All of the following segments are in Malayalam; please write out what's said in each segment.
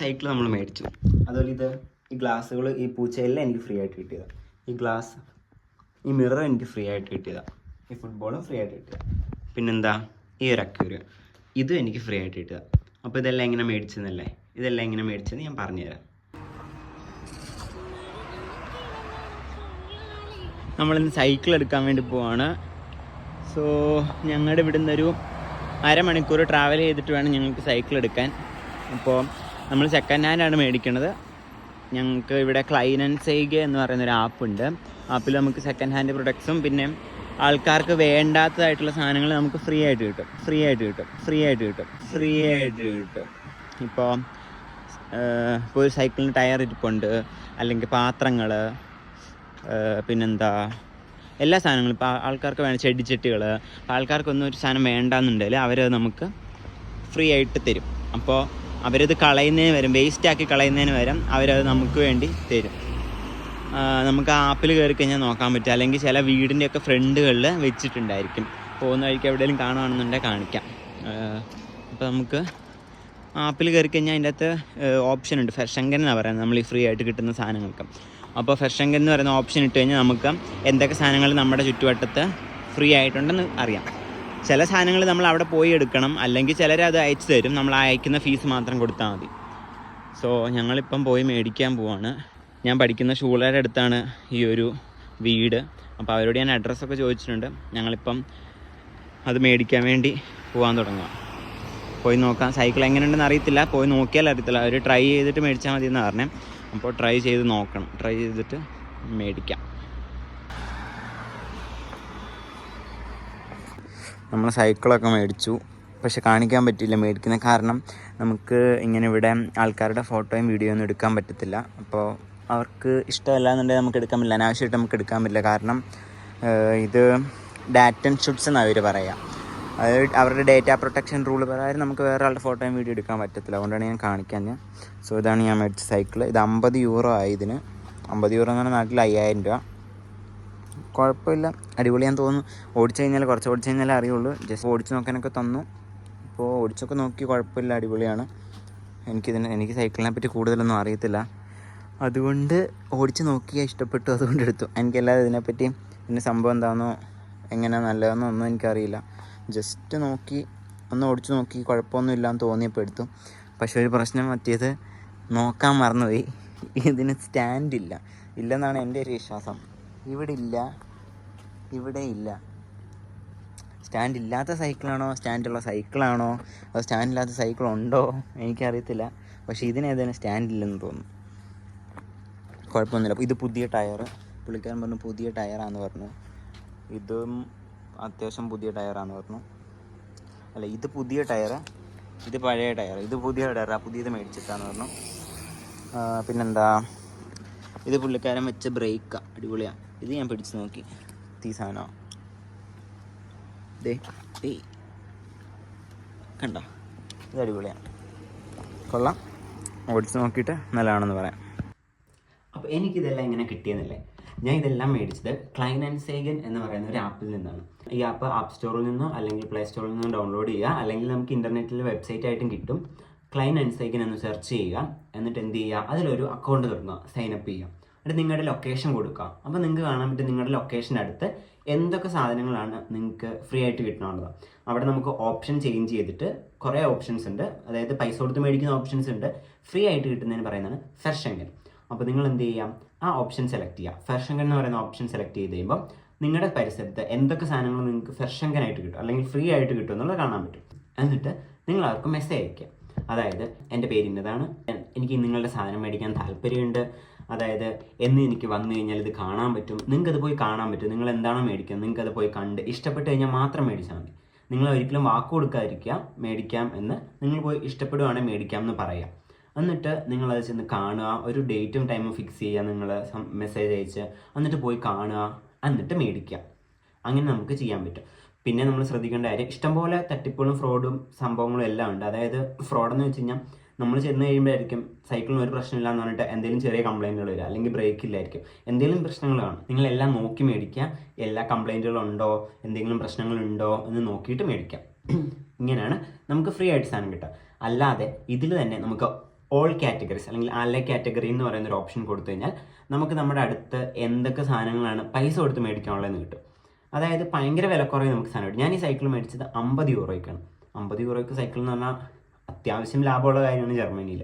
സൈക്കിൾ നമ്മൾ മേടിച്ചു. അതുപോലെ ഇത് ഈ ഗ്ലാസ്സുകൾ ഈ പൂച്ചയെല്ലാം എനിക്ക് ഫ്രീ ആയിട്ട് കിട്ടിയതാണ് ഈ ഗ്ലാസ് ഈ മിറർ എനിക്ക് ഫ്രീ ആയിട്ട് കിട്ടിയതാണ് ഈ ഫുട്ബോളും ഫ്രീ ആയിട്ട് കിട്ടിയതാണ് പിന്നെന്താ? ഈ ഒരു അക്യൂരിയം ഇതും എനിക്ക് ഫ്രീ ആയിട്ട് കിട്ടിയതാണ് അപ്പോൾ ഇതെല്ലാം എങ്ങനെ മേടിച്ചെന്നല്ലേ? ഇതെല്ലാം എങ്ങനെ മേടിച്ചെന്ന് ഞാൻ പറഞ്ഞുതരാം. നമ്മളിന്ന് സൈക്കിൾ എടുക്കാൻ വേണ്ടി പോവാണ്. സോ ഞങ്ങളുടെ ഇവിടുന്ന് ഒരു അരമണിക്കൂർ ട്രാവൽ ചെയ്തിട്ട് വേണം ഞങ്ങൾക്ക് സൈക്കിൾ എടുക്കാൻ. അപ്പോൾ നമ്മൾ സെക്കൻഡ് ഹാൻഡാണ് മേടിക്കുന്നത് ഞങ്ങൾക്ക് ഇവിടെ ക്ലൈൻ ആൻഡ് സേഗ എന്ന് പറയുന്ന ഒരു ആപ്പ് ഉണ്ട്. ആപ്പിൽ നമുക്ക് സെക്കൻഡ് ഹാൻഡ് പ്രൊഡക്ട്സും പിന്നെ ആൾക്കാർക്ക് വേണ്ടാത്തതായിട്ടുള്ള സാധനങ്ങൾ നമുക്ക് ഫ്രീ ആയിട്ട് കിട്ടും. ഫ്രീ ആയിട്ട് കിട്ടും. ഫ്രീ ആയിട്ട് കിട്ടും. ഫ്രീ ആയിട്ട് കിട്ടും. ഇപ്പോൾ ഇപ്പോൾ ഒരു സൈക്കിളിന് ടയർ ഇരിപ്പുണ്ട്. അല്ലെങ്കിൽ പാത്രങ്ങൾ പിന്നെന്താ എല്ലാ സാധനങ്ങളും ഇപ്പോൾ ആൾക്കാർക്ക് വേണം ചെടിച്ചട്ടികൾ ആൾക്കാർക്കൊന്നും ഒരു സാധനം വേണ്ടാന്നുണ്ടെങ്കിൽ അവരത് നമുക്ക് ഫ്രീ ആയിട്ട് തരും. അപ്പോൾ അവരത് കളയുന്നതിന് വരും വേസ്റ്റ് ആക്കി കളയുന്നതിന് വരും അവരത് നമുക്ക് വേണ്ടി തരും. നമുക്ക് ആപ്പിൽ കയറി കഴിഞ്ഞാൽ നോക്കാൻ പറ്റും. അല്ലെങ്കിൽ ചില വീടിന്റെയൊക്കെ ഫ്രണ്ടുകളിൽ വെച്ചിട്ടുണ്ടായിരിക്കും. പോകുന്ന വഴിക്ക് എവിടെയെങ്കിലും കാണുകയാണെന്നുണ്ടെങ്കിൽ കാണിക്കാം. അപ്പോൾ നമുക്ക് ആപ്പിൽ കയറി കഴിഞ്ഞാൽ അതിന്റെ അകത്ത് ഓപ്ഷൻ ഉണ്ട്. ഫെർഷങ്കൻ എന്നാണ് പറയുന്നത്. നമ്മൾ ഈ ഫ്രീ ആയിട്ട് കിട്ടുന്ന സാധനങ്ങൾക്ക്. അപ്പോൾ ഫെർഷങ്കൻ എന്ന് പറയുന്ന ഓപ്ഷൻ ഇട്ട് കഴിഞ്ഞാൽ നമുക്ക് എന്തൊക്കെ സാധനങ്ങൾ നമ്മുടെ ചുറ്റുവട്ടത്ത് ഫ്രീ ആയിട്ടുണ്ടെന്ന് അറിയാം. ചില സാധനങ്ങൾ നമ്മൾ അവിടെ പോയി എടുക്കണം. അല്ലെങ്കിൽ ചിലർ അത് അയച്ചു തരും. നമ്മൾ അയക്കുന്ന ഫീസ് മാത്രം കൊടുത്താൽ മതി. സോ ഞങ്ങളിപ്പം പോയി മേടിക്കാൻ പോവാണ്. ഞാൻ പഠിക്കുന്ന ഷൂളയുടെ അടുത്താണ് ഈ ഒരു വീട്. അപ്പോൾ അവരോട് ഞാൻ അഡ്രസ്സൊക്കെ ചോദിച്ചിട്ടുണ്ട്. ഞങ്ങളിപ്പം അത് മേടിക്കാൻ വേണ്ടി പോകാൻ തുടങ്ങുക പോയി നോക്കാം. സൈക്കിൾ എങ്ങനെയുണ്ടെന്ന് അറിയത്തില്ല. പോയി നോക്കിയാൽ അറിയത്തില്ല അവർ ട്രൈ ചെയ്തിട്ട് മേടിച്ചാൽ മതി എന്ന് പറഞ്ഞേ. അപ്പോൾ ട്രൈ ചെയ്ത് നോക്കണം. ട്രൈ ചെയ്തിട്ട് മേടിക്കാം. നമ്മൾ സൈക്കിളൊക്കെ മേടിച്ചു. പക്ഷെ കാണിക്കാൻ പറ്റില്ല മേടിക്കുന്ന കാരണം നമുക്ക് ഇങ്ങനെ ഇവിടെ ആൾക്കാരുടെ ഫോട്ടോയും വീഡിയോ ഒന്നും എടുക്കാൻ പറ്റത്തില്ല. അപ്പോൾ അവർക്ക് ഇഷ്ടമല്ല എന്നുണ്ടെങ്കിൽ നമുക്ക് എടുക്കാൻ പറ്റില്ല. അനാവശ്യമായിട്ട് നമുക്ക് എടുക്കാൻ പറ്റില്ല. കാരണം ഇത് ഡാറ്റൻ ഷുട്ട്സ് എന്നാണ് അവർ പറയുക അവരുടെ ഡേറ്റ പ്രൊട്ടക്ഷൻ റൂൾ പ്രകാരം നമുക്ക് വേറെ ആളുടെ ഫോട്ടോയും വീഡിയോ എടുക്കാൻ പറ്റത്തില്ല. അതുകൊണ്ടാണ് ഞാൻ കാണിക്കാൻ ഞാൻ സോ ഇതാണ് ഞാൻ മേടിച്ച സൈക്കിൾ ഇത് അമ്പത് യൂറോ ആയി അമ്പത് യൂറോ എന്ന് പറഞ്ഞാൽ നാട്ടിൽ അയ്യായിരം രൂപ. കുഴപ്പമില്ല. അടിപൊളിയാന്ന് തോന്നുന്നു. ഓടിച്ചു കഴിഞ്ഞാൽ കുറച്ച് ഓടിച്ചു കഴിഞ്ഞാലേ അറിയുള്ളൂ. ജസ്റ്റ് ഓടിച്ച് നോക്കാനൊക്കെ തന്നു. ഇപ്പോൾ ഓടിച്ചൊക്കെ നോക്കി കുഴപ്പമില്ല അടിപൊളിയാണ്. എനിക്കിതിന് എനിക്ക് സൈക്കിളിനെ പറ്റി കൂടുതലൊന്നും അറിയത്തില്ല. അതുകൊണ്ട് ഓടിച്ച് നോക്കി ഇഷ്ടപ്പെട്ടു. അതുകൊണ്ട് എടുത്തു. എനിക്കല്ലാതെ ഇതിനെപ്പറ്റി ഇതിന്റെ സംഭവം എന്താണെന്നോ എങ്ങനെ നല്ലതെന്നോ ഒന്നും എനിക്കറിയില്ല. ജസ്റ്റ് നോക്കി ഒന്ന് ഓടിച്ച് നോക്കി. കുഴപ്പമൊന്നും ഇല്ലാന്ന് തോന്നിയപ്പോൾ എടുത്തു. പക്ഷേ ഒരു പ്രശ്നം പറ്റിയത് നോക്കാൻ മറന്നുപോയി. ഇതിന് സ്റ്റാൻഡില്ല. ഇല്ലെന്നാണ് എന്റെ ഒരു വിശ്വാസം. ഇവിടെ ഇല്ല ഇവിടെ ഇല്ല സ്റ്റാൻഡ് ഇല്ലാത്ത സൈക്കിളാണോ? സ്റ്റാൻഡുള്ള സൈക്കിളാണോ? അതോ സ്റ്റാൻഡ് ഇല്ലാത്ത സൈക്കിൾ ഉണ്ടോ എനിക്കറിയത്തില്ല. പക്ഷേ ഇതിനേതായാലും സ്റ്റാൻഡ് ഇല്ലെന്ന് തോന്നുന്നു. കുഴപ്പമൊന്നുമില്ല. ഇത് പുതിയ ടയർ പുള്ളിക്കാരൻ പറഞ്ഞു പുതിയ ടയറാന്ന് പറഞ്ഞു. ഇതും അത്യാവശ്യം പുതിയ ടയറാന്ന് പറഞ്ഞു. അല്ല ഇത് പുതിയ ടയർ ഇത് പഴയ ടയർ ഇത് പുതിയ ടയറാ. പുതിയത് മേടിച്ചിട്ടാന്ന് പറഞ്ഞു. പിന്നെന്താ? ഇത് പുള്ളിക്കാരൻ വെച്ച ബ്രേക്കാണ് അടിപൊളിയാ. ഇത് ഞാൻ പിടിച്ച് നോക്കി. തീ സാധനമാണ് ദേ കണ്ടോ? ഇത് അടിപൊളിയാണ്. കൊള്ളാം. ഓടിച്ച് നോക്കിയിട്ട് നല്ലതാണെന്ന് പറയാം. അപ്പോൾ എനിക്കിതെല്ലാം ഇങ്ങനെ കിട്ടിയെന്നല്ലേ? ഞാൻ ഇതെല്ലാം മേടിച്ചത് ക്ലൈൻ ആൻഡ് സേഗൻ എന്ന് പറയുന്ന ഒരു ആപ്പിൽ നിന്നാണ്. ഈ ആപ്പ് ആപ്പ് സ്റ്റോറിൽ നിന്നോ അല്ലെങ്കിൽ പ്ലേ സ്റ്റോറിൽ നിന്നോ ഡൗൺലോഡ് ചെയ്യുക. അല്ലെങ്കിൽ നമുക്ക് ഇന്റർനെറ്റിൽ വെബ്സൈറ്റ് ആയിട്ടും കിട്ടും. ക്ലൈൻ ആൻഡ് സേഗൻ എന്ന് സെർച്ച് ചെയ്യുക. എന്നിട്ട് എന്ത് ചെയ്യുക? അതിലൊരു അക്കൗണ്ട് തുടങ്ങുക സൈനപ്പ് ചെയ്യുക. എന്നിട്ട് നിങ്ങളുടെ ലൊക്കേഷൻ കൊടുക്കാം. അപ്പോൾ നിങ്ങൾക്ക് കാണാൻ പറ്റും നിങ്ങളുടെ ലൊക്കേഷൻ അടുത്ത് എന്തൊക്കെ സാധനങ്ങളാണ് നിങ്ങൾക്ക് ഫ്രീ ആയിട്ട് കിട്ടണമെന്നത് അവിടെ നമുക്ക് ഓപ്ഷൻ ചേഞ്ച് ചെയ്തിട്ട് കുറേ ഓപ്ഷൻസ് ഉണ്ട്. അതായത് പൈസ കൊടുത്ത് മേടിക്കുന്ന ഓപ്ഷൻസ് ഉണ്ട്. ഫ്രീ ആയിട്ട് കിട്ടുന്നതിന് പറയുന്നതാണ് ഫെർഷങ്കൻ അപ്പോൾ നിങ്ങൾ എന്ത് ചെയ്യാം? ആ ഓപ്ഷൻ സെലക്ട് ചെയ്യാം. ഫെർഷങ്കൻ എന്ന് പറയുന്ന ഓപ്ഷൻ സെലക്ട് ചെയ്ത് കഴിയുമ്പോൾ നിങ്ങളുടെ പരിസരത്ത് എന്തൊക്കെ സാധനങ്ങൾ നിങ്ങൾക്ക് ഫെർഷങ്കനായിട്ട് കിട്ടും? അല്ലെങ്കിൽ ഫ്രീ ആയിട്ട് കിട്ടും എന്നുള്ളത് കാണാൻ പറ്റും. എന്നിട്ട് നിങ്ങൾ അവർക്ക് മെസ്സേജ് അയക്കുക അതായത് എന്റെ പേര് ഇന്നതാണ്. എനിക്ക് നിങ്ങളുടെ സാധനം മേടിക്കാൻ താല്പര്യമുണ്ട്. അതായത് എന്ന് എനിക്ക് വന്നു കഴിഞ്ഞാൽ ഇത് കാണാൻ പറ്റും. നിങ്ങൾക്ക് അത് പോയി കാണാൻ പറ്റും. നിങ്ങൾ എന്താണോ മേടിക്കുന്നത് നിങ്ങൾക്ക് അത് പോയി കണ്ട് ഇഷ്ടപ്പെട്ട് കഴിഞ്ഞാൽ മാത്രം മേടിച്ചാൽ മതി. നിങ്ങൾ ഒരിക്കലും വാക്ക് കൊടുക്കാതിരിക്കുക. മേടിക്കാം എന്ന് നിങ്ങൾ പോയി ഇഷ്ടപ്പെടുവാണെങ്കിൽ മേടിക്കാം എന്ന് പറയാം. എന്നിട്ട് നിങ്ങളത് ചെന്ന് കാണുക. ഒരു ഡേറ്റും ടൈമും ഫിക്സ് ചെയ്യുക. നിങ്ങൾ മെസ്സേജ് അയച്ച് എന്നിട്ട് പോയി കാണുക. എന്നിട്ട് മേടിക്കുക. അങ്ങനെ നമുക്ക് ചെയ്യാൻ പറ്റും. പിന്നെ നമ്മൾ ശ്രദ്ധിക്കേണ്ട കാര്യം ഇഷ്ടംപോലെ തട്ടിപ്പുകളും ഫ്രോഡും സംഭവങ്ങളും എല്ലാം ഉണ്ട്. അതായത് ഫ്രോഡെന്ന് വെച്ച് കഴിഞ്ഞാൽ നമ്മൾ ചെന്ന് കഴിയുമ്പോഴായിരിക്കും സൈക്കിളിന് ഒരു പ്രശ്നമില്ല എന്ന് പറഞ്ഞിട്ട് എന്തെങ്കിലും ചെറിയ കംപ്ലൈന്റുകൾ വരിക അല്ലെങ്കിൽ ബ്രേക്ക് ഇല്ലായിരിക്കും. എന്തെങ്കിലും പ്രശ്നങ്ങൾ കാണും നിങ്ങൾ എല്ലാം നോക്കി മേടിക്കുക. എല്ലാ കംപ്ലൈന്റുകളും ഉണ്ടോ? എന്തെങ്കിലും പ്രശ്നങ്ങളുണ്ടോ എന്ന് നോക്കിയിട്ട് മേടിക്കാം ഇങ്ങനെയാണ് നമുക്ക് ഫ്രീ ആയിട്ട് സാധനം കിട്ടുക. അല്ലാതെ ഇതിൽ തന്നെ നമുക്ക് ഓൾ കാറ്റഗറീസ് അല്ലെങ്കിൽ അല്ല കാറ്റഗറി എന്ന് പറയുന്ന ഒരു ഓപ്ഷൻ കൊടുത്തു കഴിഞ്ഞാൽ നമുക്ക് നമ്മുടെ അടുത്ത് എന്തൊക്കെ സാധനങ്ങളാണ് പൈസ കൊടുത്ത് മേടിക്കാനുള്ളതെന്ന് കിട്ടും. അതായത് ഭയങ്കര വിലക്കുറവ് നമുക്ക് സാധനം കിട്ടും. ഞാൻ ഈ സൈക്കിൾ മേടിച്ചത് അമ്പത് യൂറോയ്ക്കാണ്. അമ്പത് യൂറോയ്ക്ക് സൈക്കിൾ എന്ന് പറഞ്ഞാൽ അത്യാവശ്യം ലാഭമുള്ള കാര്യമാണ് ജർമ്മനിയിൽ.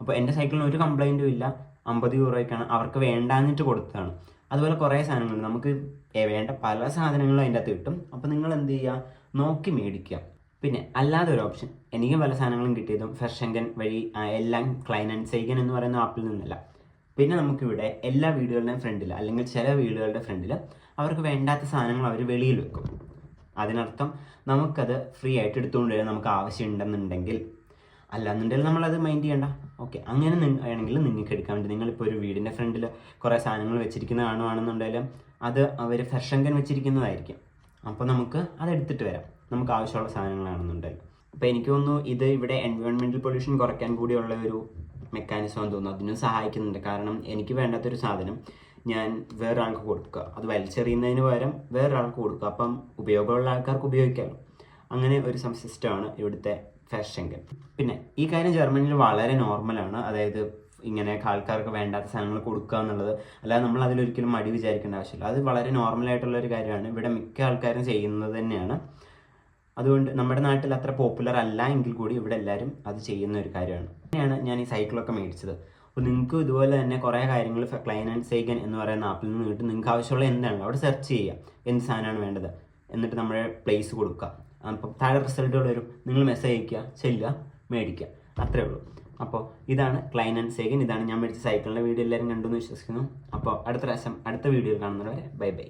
അപ്പോൾ എന്റെ സൈക്കിളിന് ഒരു കംപ്ലൈന്റും ഇല്ല. അമ്പത് യൂറോയ്ക്കാണ് അവർക്ക് വേണ്ടാന്നിട്ട് കൊടുത്തതാണ്. അതുപോലെ കുറേ സാധനങ്ങൾ നമുക്ക് വേണ്ട പല സാധനങ്ങളും അതിന്റെ അകത്ത് കിട്ടും. അപ്പോൾ നിങ്ങൾ എന്ത് ചെയ്യുക? നോക്കി മേടിക്കുക. പിന്നെ അല്ലാതെ ഒരു ഓപ്ഷൻ എനിക്ക് പല സാധനങ്ങളും കിട്ടിയതും ഫെർഷങ്കൻ വഴി എല്ലാം ക്ലൈൻ ആൻഡ് എന്ന് പറയുന്ന ആപ്പിൽ നിന്നല്ല. പിന്നെ നമുക്കിവിടെ എല്ലാ വീടുകളുടെയും ഫ്രണ്ടിൽ അല്ലെങ്കിൽ ചില വീടുകളുടെ ഫ്രണ്ടിൽ അവർക്ക് വേണ്ടാത്ത സാധനങ്ങൾ അവർ വെളിയിൽ വെക്കും. അതിനർത്ഥം നമുക്കത് ഫ്രീ ആയിട്ട് എടുത്തുകൊണ്ട് വരാൻ നമുക്ക് ആവശ്യമുണ്ടെന്നുണ്ടെങ്കിൽ അല്ലാന്നുണ്ടെങ്കിൽ നമ്മളത് മൈൻഡ് ചെയ്യണ്ട. ഓക്കെ അങ്ങനെ ആണെങ്കിൽ നിങ്ങൾക്ക് എടുക്കാൻ വേണ്ടി നിങ്ങളിപ്പോൾ ഒരു വീടിന്റെ ഫ്രണ്ടിൽ കുറേ സാധനങ്ങൾ വെച്ചിരിക്കുന്ന കാണുവാണെന്നുണ്ടെങ്കിലും അത് അവർ ഫെർഷങ്കൻ വെച്ചിരിക്കുന്നതായിരിക്കും. അപ്പോൾ നമുക്ക് അത് എടുത്തിട്ട് വരാം. നമുക്ക് ആവശ്യമുള്ള സാധനങ്ങളാണെന്നുണ്ടെങ്കിൽ. അപ്പോൾ എനിക്ക് തോന്നുന്നു ഇത് ഇവിടെ എൻവയോൺമെന്റൽ പൊല്യൂഷൻ കുറയ്ക്കാൻ കൂടിയുള്ള ഒരു മെക്കാനിസം എന്ന് തോന്നുന്നു. അതിനും സഹായിക്കുന്നുണ്ട്. കാരണം എനിക്ക് വേണ്ടാത്തൊരു സാധനം ഞാൻ വേറൊരാൾക്ക് കൊടുക്കുക. അത് വലിച്ചെറിയുന്നതിന് പകരം വേറൊരാൾക്ക് കൊടുക്കുക. അപ്പം ഉപയോഗമുള്ള ആൾക്കാർക്ക് ഉപയോഗിക്കാമല്ലോ അങ്ങനെ ഒരു സിസ്റ്റമാണ് ഇവിടുത്തെ ഫാഷങ്കൻ പിന്നെ ഈ കാര്യം ജർമ്മനിയിൽ വളരെ നോർമലാണ് അതായത് ഇങ്ങനെ ആൾക്കാർക്ക് വേണ്ടാത്ത സാധനങ്ങൾ കൊടുക്കുക എന്നുള്ളത്. അല്ലാതെ നമ്മൾ അതിലൊരിക്കലും മടി വിചാരിക്കേണ്ട ആവശ്യമില്ല. അത് വളരെ നോർമലായിട്ടുള്ള ഒരു കാര്യമാണ്. ഇവിടെ മിക്ക ആൾക്കാരും ചെയ്യുന്നത് തന്നെയാണ്. അതുകൊണ്ട് നമ്മുടെ നാട്ടിൽ അത്ര പോപ്പുലർ അല്ല എങ്കിൽ കൂടി ഇവിടെ എല്ലാവരും അത് ചെയ്യുന്ന ഒരു കാര്യമാണ്. അങ്ങനെയാണ് ഞാൻ ഈ സൈക്കിളൊക്കെ മേടിച്ചത്. അപ്പോൾ നിങ്ങൾക്ക് ഇതുപോലെ തന്നെ കുറേ കാര്യങ്ങൾ ക്ലൈൻ ആൻഡ് സേഗൻ എന്ന് പറയുന്ന ആപ്പിൽ നിന്ന് കിട്ടും. നിങ്ങൾക്ക് ആവശ്യമുള്ള എന്താണ്? അവിടെ സെർച്ച് ചെയ്യുക എന്ത് സാധനമാണ് വേണ്ടത്? എന്നിട്ട് നമ്മുടെ പ്ലേസ് കൊടുക്കുക. അപ്പം താഴെ റിസൾട്ടുകൾ വരും. നിങ്ങൾ മെസ്സേജ് അയക്കുക ചെല്ലുക മേടിക്കുക. അത്രേ ഉള്ളൂ. അപ്പോൾ ഇതാണ് ക്ലൈൻ ആൻഡ് സേഗൻ ഇതാണ് ഞാൻ മേടിച്ച സൈക്കിളിന്റെ വീഡിയോ എല്ലാവരും കണ്ടു എന്ന് വിശ്വസിക്കുന്നു. അപ്പോൾ അടുത്ത പ്രാവശ്യം അടുത്ത വീഡിയോ കാണുന്നവരെ ബൈ ബൈ